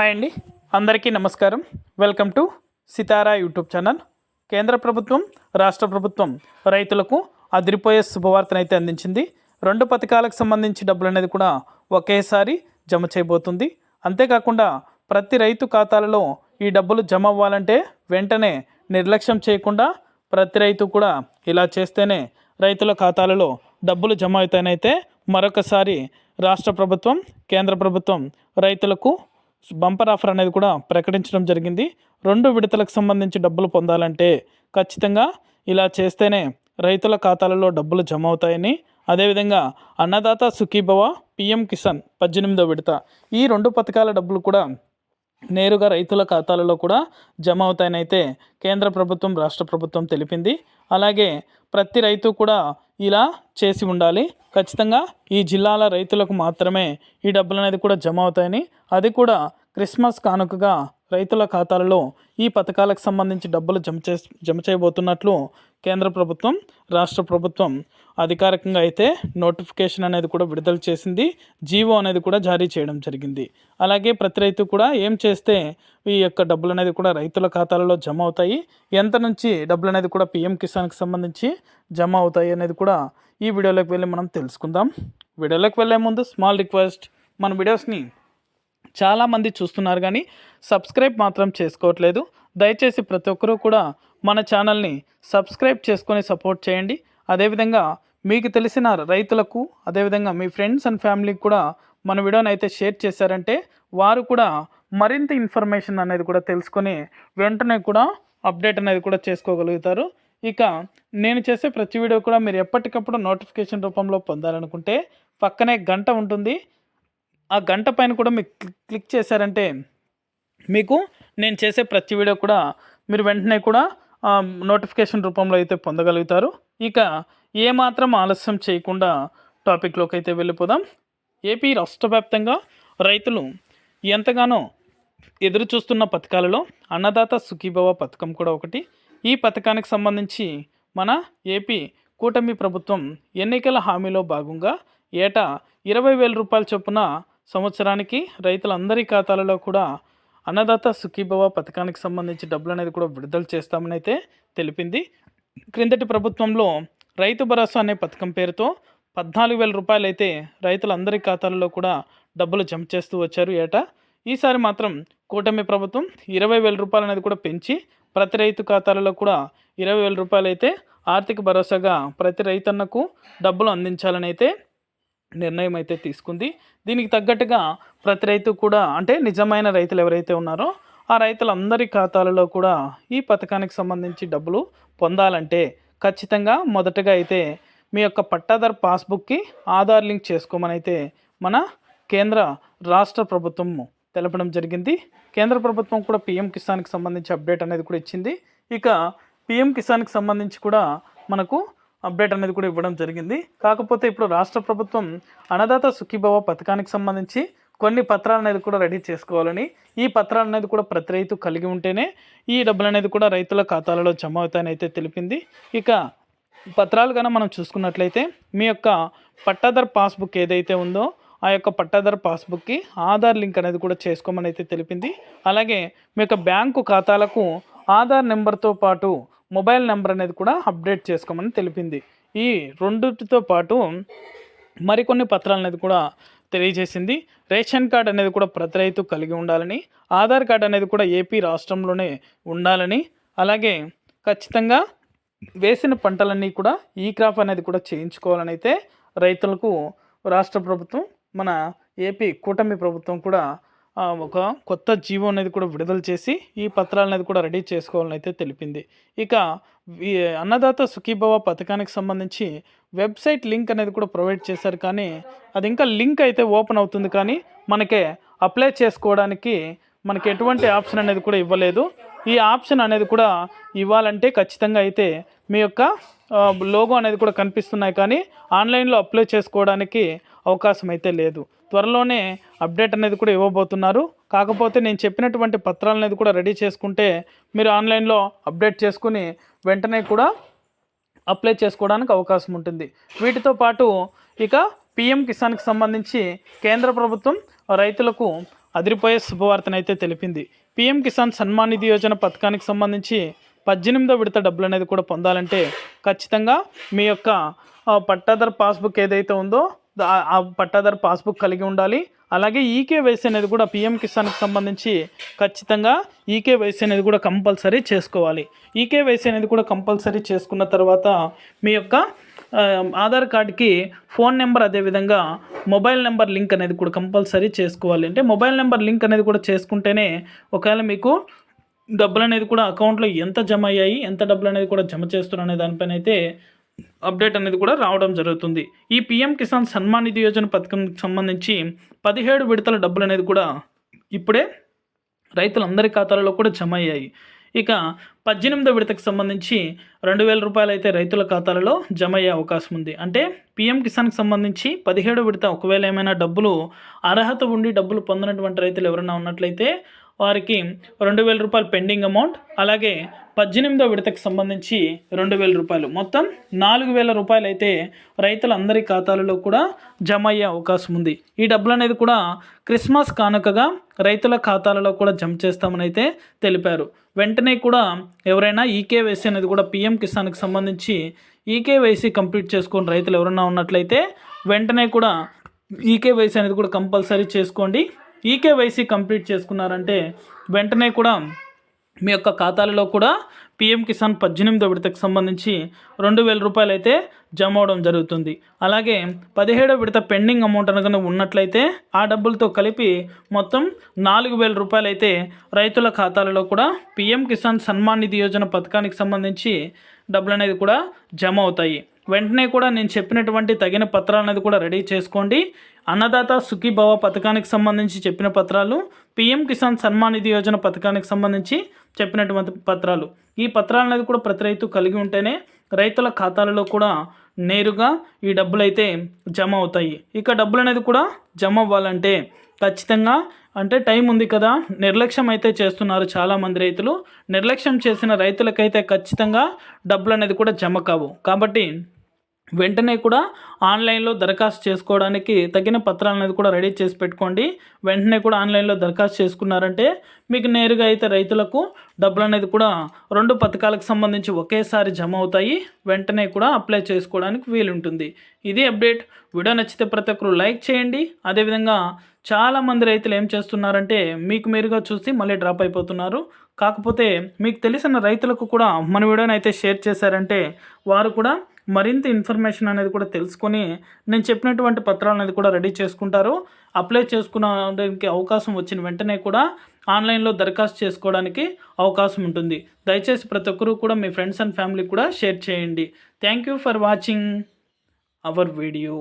Hi అండి. అందరికీ నమస్కారం. Welcome to Sitara YouTube channel. కేంద్ర ప్రభుత్వం రాష్ట్ర ప్రభుత్వం రైతులకు అదిరిపోయే శుభవార్తనైతే అందించింది. రెండు పథకాలకు సంబంధించి డబ్బులు అనేది కూడా ఒకేసారి జమ చేయబోతుంది. అంతేకాకుండా ప్రతి రైతు ఖాతాలలో ఈ డబ్బులు జమ అవ్వాలంటే వెంటనే నిర్లక్ష్యం చేయకుండా ప్రతి రైతు కూడా ఇలా చేస్తేనే రైతుల ఖాతాలలో డబ్బులు జమ అవుతాయనైతే మరొకసారి రాష్ట్ర ప్రభుత్వం కేంద్ర ప్రభుత్వం రైతులకు బంపర్ ఆఫర్ అనేది కూడా ప్రకటించడం జరిగింది. రెండు విడతలకు సంబంధించి డబ్బులు పొందాలంటే ఖచ్చితంగా ఇలా చేస్తేనే రైతుల ఖాతాలలో డబ్బులు జమ అవుతాయని అదేవిధంగా అన్నదాత సుఖీభవ పిఎం కిసాన్ పద్దెనిమిదో విడత. ఈ రెండు పథకాల డబ్బులు కూడా నేరుగా రైతుల ఖాతాలలో కూడా జమ అవుతాయని అయితే కేంద్ర ప్రభుత్వం రాష్ట్ర ప్రభుత్వం తెలిపింది. అలాగే ప్రతి రైతు కూడా ఇలా చేసి ఉండాలి. ఖచ్చితంగా ఈ జిల్లాల రైతులకు మాత్రమే ఈ డబ్బులు అనేది కూడా జమ అవుతాయని అది కూడా క్రిస్మస్ కానుకగా రైతుల ఖాతాలలో ఈ పథకాలకు సంబంధించి డబ్బులు జమ చే జమ చేయబోతున్నట్లు కేంద్ర ప్రభుత్వం రాష్ట్ర ప్రభుత్వం అధికారికంగా అయితే నోటిఫికేషన్ అనేది కూడా విడుదల చేసింది. జీవో అనేది కూడా జారీ చేయడం జరిగింది. అలాగే ప్రతి రైతు కూడా ఏం చేస్తే ఈ యొక్క డబ్బులు అనేది కూడా రైతుల ఖాతాలలో జమ అవుతాయి. ఎంత నుంచి డబ్బులు అనేది కూడా పిఎం కిసాన్కి సంబంధించి జమ అవుతాయి అనేది కూడా ఈ వీడియోలోకి వెళ్ళి మనం తెలుసుకుందాం. వీడియోలోకి వెళ్ళే ముందు స్మాల్ రిక్వెస్ట్ మన వీడియోస్ని చాలామంది చూస్తున్నారు కానీ సబ్స్క్రైబ్ మాత్రం చేసుకోవట్లేదు. దయచేసి ప్రతి ఒక్కరూ కూడా మన ఛానల్ని సబ్స్క్రైబ్ చేసుకొని సపోర్ట్ చేయండి. అదేవిధంగా మీకు తెలిసిన రైతులకు అదేవిధంగా మీ ఫ్రెండ్స్ అండ్ ఫ్యామిలీకి కూడా మన వీడియోని అయితే షేర్ చేశారంటే వారు కూడా మరింత ఇన్ఫర్మేషన్ అనేది కూడా తెలుసుకొని వెంటనే కూడా అప్డేట్ అనేది కూడా చేసుకోగలుగుతారు. ఇక నేను చేసే ప్రతి వీడియో కూడా మీరు ఎప్పటికప్పుడు నోటిఫికేషన్ రూపంలో పొందాలనుకుంటే పక్కనే గంట ఉంటుంది. ఆ గంట పైన కూడా మీకు క్లిక్ క్లిక్ చేశారంటే మీకు నేను చేసే ప్రతి వీడియో కూడా మీరు వెంటనే కూడా నోటిఫికేషన్ రూపంలో అయితే పొందగలుగుతారు. ఇక ఏమాత్రం ఆలస్యం చేయకుండా టాపిక్లోకి అయితే వెళ్ళిపోదాం. ఏపీ రాష్ట్ర వ్యాప్తంగా రైతులు ఎంతగానో ఎదురు చూస్తున్న పథకాలలో అన్నదాత సుఖీభవ పథకం కూడా ఒకటి. ఈ పథకానికి సంబంధించి మన ఏపీ కూటమి ప్రభుత్వం ఎన్నికల హామీలో భాగంగా ఏటా ఇరవై వేల రూపాయల చొప్పున సంవత్సరానికి రైతులందరి ఖాతాలలో కూడా అన్నదాత సుఖీభవ పథకానికి సంబంధించి డబ్బులు అనేది కూడా విడుదల చేస్తామని అయితే తెలిపింది. క్రిందటి ప్రభుత్వంలో రైతు భరోసా అనే పథకం పేరుతో పద్నాలుగు వేల రూపాయలు అయితే రైతులందరి ఖాతాలలో కూడా డబ్బులు జమ చేస్తూ వచ్చారు ఏటా. ఈసారి మాత్రం కూటమి ప్రభుత్వం ఇరవై వేల రూపాయలు అనేది కూడా పెంచి ప్రతి రైతు ఖాతాలలో కూడా ఇరవై వేల రూపాయలు అయితే ఆర్థిక భరోసాగా ప్రతి రైతన్నకు డబ్బులు అందించాలని అయితే నిర్ణయం అయితే తీసుకుంది. దీనికి తగ్గట్టుగా ప్రతి రైతు కూడా అంటే నిజమైన రైతులు ఎవరైతే ఉన్నారో ఆ రైతులందరి ఖాతాలలో కూడా ఈ పథకానికి సంబంధించి డబ్బులు పొందాలంటే ఖచ్చితంగా మొదటగా అయితే మీ యొక్క పట్టాదార్ పాస్బుక్కి ఆధార్ లింక్ చేసుకోమని అయితే మన కేంద్ర రాష్ట్ర ప్రభుత్వం తెలపడం జరిగింది. కేంద్ర ప్రభుత్వం కూడా పిఎం కిసాన్కి సంబంధించి అప్డేట్ అనేది కూడా ఇచ్చింది. ఇక పిఎం కిసాన్కి సంబంధించి కూడా మనకు అప్డేట్ అనేది కూడా ఇవ్వడం జరిగింది. కాకపోతే ఇప్పుడు రాష్ట్ర ప్రభుత్వం అన్నదాత సుఖీభవ పథకానికి సంబంధించి కొన్ని పత్రాలు అనేది కూడా రెడీ చేసుకోవాలని ఈ పత్రాలు అనేది కూడా ప్రతి రైతు కలిగి ఉంటేనే ఈ డబ్బులు అనేది కూడా రైతుల ఖాతాలలో జమ అవుతాయని అయితే తెలిపింది. ఇక పత్రాలు కనుక మనం చూసుకున్నట్లయితే మీ యొక్క పట్టాదార్ పాస్బుక్ ఏదైతే ఉందో ఆ యొక్క పట్టాదార్ పాస్బుక్కి ఆధార్ లింక్ అనేది కూడా చేసుకోమని అయితే తెలిపింది. అలాగే మీ యొక్క బ్యాంకు ఖాతాలకు ఆధార్ నెంబర్తో పాటు మొబైల్ నెంబర్ అనేది కూడా అప్డేట్ చేసుకోమని తెలిపింది. ఈ రెండుతో పాటు మరికొన్ని పత్రాలు అనేది కూడా తెలియజేసింది. రేషన్ కార్డ్ అనేది కూడా ప్రతి రైతు కలిగి ఉండాలని ఆధార్ కార్డ్ అనేది కూడా ఏపీ రాష్ట్రంలోనే ఉండాలని అలాగే ఖచ్చితంగా వేసిన పంటలన్నీ కూడా ఈ క్రాప్ అనేది కూడా చేయించుకోవాలని అయితే రైతులకు రాష్ట్ర ప్రభుత్వం మన ఏపీ కూటమి ప్రభుత్వం కూడా ఒక కొత్త జీవో అనేది కూడా విడుదల చేసి ఈ పత్రాలు అనేది కూడా రెడీ చేసుకోవాలని అయితే తెలిపింది. ఇక ఈ అన్నదాత సుఖీభవ పథకానికి సంబంధించి వెబ్సైట్ లింక్ అనేది కూడా ప్రొవైడ్ చేశారు. కానీ అది ఇంకా లింక్ అయితే ఓపెన్ అవుతుంది. కానీ మనకే అప్లై చేసుకోవడానికి మనకి ఎటువంటి ఆప్షన్ అనేది కూడా ఇవ్వలేదు. ఈ ఆప్షన్ అనేది కూడా ఇవ్వాలంటే ఖచ్చితంగా అయితే మీ యొక్క లోగో అనేది కూడా కనిపిస్తున్నాయి. కానీ ఆన్లైన్లో అప్లై చేసుకోవడానికి అవకాశం అయితే లేదు. త్వరలోనే అప్డేట్ అనేది కూడా ఇవ్వబోతున్నారు. కాకపోతే నేను చెప్పినటువంటి పత్రాలు అనేది కూడా రెడీ చేసుకుంటే మీరు ఆన్లైన్లో అప్డేట్ చేసుకుని వెంటనే కూడా అప్లై చేసుకోవడానికి అవకాశం ఉంటుంది. వీటితో పాటు ఇక పిఎం కిసాన్కి సంబంధించి కేంద్ర ప్రభుత్వం రైతులకు అదిరిపోయే శుభవార్తనైతే తెలిపింది. పీఎం కిసాన్ సన్మాన్ నిధి యోజన పథకానికి సంబంధించి పద్దెనిమిదో విడత డబ్బులు అనేది కూడా పొందాలంటే ఖచ్చితంగా మీ యొక్క ఆ, పట్టాదారు పాస్బుక్ ఏదైతే ఉందో ఆ పట్టాదారు పాస్బుక్ కలిగి ఉండాలి. అలాగే ఈకేవైసీ అనేది కూడా పిఎం కిసాన్కి సంబంధించి ఖచ్చితంగా ఈకేవైసీ అనేది కూడా కంపల్సరీ చేసుకోవాలి. ఈకేవైసీ అనేది కూడా కంపల్సరీ చేసుకున్న తర్వాత మీ యొక్క ఆధార్ కార్డ్కి ఫోన్ నెంబర్ అదేవిధంగా మొబైల్ నెంబర్ లింక్ అనేది కూడా కంపల్సరీ చేసుకోవాలి. అంటే మొబైల్ నెంబర్ లింక్ అనేది కూడా చేసుకుంటేనే ఒకవేళ మీకు డబ్బులు అనేది కూడా అకౌంట్లో ఎంత జమ అయ్యాయి ఎంత డబ్బులు అనేది కూడా జమ చేస్తున్నారు అనే దానిపైన అయితే అప్డేట్ అనేది కూడా రావడం జరుగుతుంది. ఈ పిఎం కిసాన్ సన్మాన్ నిధి యోజన పథకం సంబంధించి పదిహేడు విడతల డబ్బులు అనేది కూడా ఇప్పుడే రైతులందరి ఖాతాలలో కూడా జమ అయ్యాయి. ఇక పద్దెనిమిదో విడతకు సంబంధించి రెండు వేల రూపాయలు అయితే రైతుల ఖాతాలలో జమ అయ్యే అవకాశం ఉంది. అంటే పిఎం కిసాన్కి సంబంధించి పదిహేడు విడత ఒకవేళ ఏమైనా డబ్బులు అర్హత ఉండి డబ్బులు పొందినటువంటి రైతులు ఎవరైనా ఉన్నట్లయితే వారికి రెండు వేల రూపాయలు పెండింగ్ అమౌంట్ అలాగే పద్దెనిమిదో విడతకు సంబంధించి రెండు వేల రూపాయలు. మొత్తం నాలుగు వేల రూపాయలు అయితే రైతులందరి ఖాతాలలో కూడా జమ అయ్యే అవకాశం ఉంది. ఈ డబ్బులు అనేది కూడా క్రిస్మస్ కానుకగా రైతుల ఖాతాలలో కూడా జమ చేస్తామని అయితే తెలిపారు. వెంటనే కూడా ఎవరైనా ఈకేవైసీ అనేది కూడా పిఎం కిసాన్కి సంబంధించి ఈకేవైసీ కంప్లీట్ చేసుకొని రైతులు ఎవరైనా ఉన్నట్లయితే వెంటనే కూడా ఈకేవైసీ అనేది కూడా కంపల్సరీ చేసుకోండి. ఈకేవైసీ కంప్లీట్ చేసుకున్నారంటే వెంటనే కూడా మీ యొక్క ఖాతాలలో కూడా పిఎం కిసాన్ పద్దెనిమిదో విడతకు సంబంధించి రెండు వేల రూపాయలు అయితే జమ అవడం జరుగుతుంది. అలాగే పదిహేడో విడత పెండింగ్ అమౌంట్ అనగా ఉన్నట్లయితే ఆ డబ్బులతో కలిపి మొత్తం నాలుగు వేల రూపాయలు అయితే రైతుల ఖాతాలలో కూడా పిఎం కిసాన్ సన్మాన్ నిధి యోజన పథకానికి సంబంధించి డబ్బులు అనేది కూడా జమ అవుతాయి. వెంటనే కూడా నేను చెప్పినటువంటి తగిన పత్రాలు అనేది కూడా రెడీ చేసుకోండి. అన్నదాత సుఖీభవ పథకానికి సంబంధించి చెప్పిన పత్రాలు పిఎం కిసాన్ సన్మాన్ నిధి యోజన పథకానికి సంబంధించి చెప్పినటువంటి పత్రాలు. ఈ పత్రాలు అనేది కూడా ప్రతి రైతు కలిగి ఉంటేనే రైతుల ఖాతాలలో కూడా నేరుగా ఈ డబ్బులు అయితే జమ అవుతాయి. ఇక డబ్బులు అనేది కూడా జమ అవ్వాలంటే ఖచ్చితంగా. అంటే టైం ఉంది కదా నిర్లక్ష్యం అయితే చేస్తున్నారు చాలామంది రైతులు. నిర్లక్ష్యం చేసిన రైతులకైతే ఖచ్చితంగా డబ్బులు అనేది కూడా జమ కావు. కాబట్టి వెంటనే కూడా ఆన్లైన్లో దరఖాస్తు చేసుకోవడానికి తగిన పత్రాలు అనేది కూడా రెడీ చేసి పెట్టుకోండి. వెంటనే కూడా ఆన్లైన్లో దరఖాస్తు చేసుకున్నారంటే మీకు నేరుగా అయితే రైతులకు డబ్బులు అనేది కూడా రెండు పథకాలకు సంబంధించి ఒకేసారి జమ అవుతాయి. వెంటనే కూడా అప్లై చేసుకోవడానికి వీలుంటుంది. ఇది అప్డేట్. వీడియో నచ్చితే ప్రతి ఒక్కరు లైక్ చేయండి. అదేవిధంగా చాలామంది రైతులు ఏం చేస్తున్నారంటే మీకు మీరుగా చూసి మళ్ళీ డ్రాప్ అయిపోతున్నారు. కాకపోతే మీకు తెలిసిన రైతులకు కూడా మన వీడియోని అయితే షేర్ చేశారంటే వారు కూడా మరింత ఇన్ఫర్మేషన్ అనేది కూడా తెలుసుకొని నేను చెప్పినటువంటి పత్రాలు అనేది కూడా రెడీ చేసుకుంటారు. అప్లై చేసుకునడానికి అవకాశం వచ్చిన వెంటనే కూడా ఆన్లైన్లో దరఖాస్తు చేసుకోవడానికి అవకాశం ఉంటుంది. దయచేసి ప్రతి ఒక్కరూ కూడా మీ ఫ్రెండ్స్ అండ్ ఫ్యామిలీ కూడా షేర్ చేయండి. Thank you for watching our video.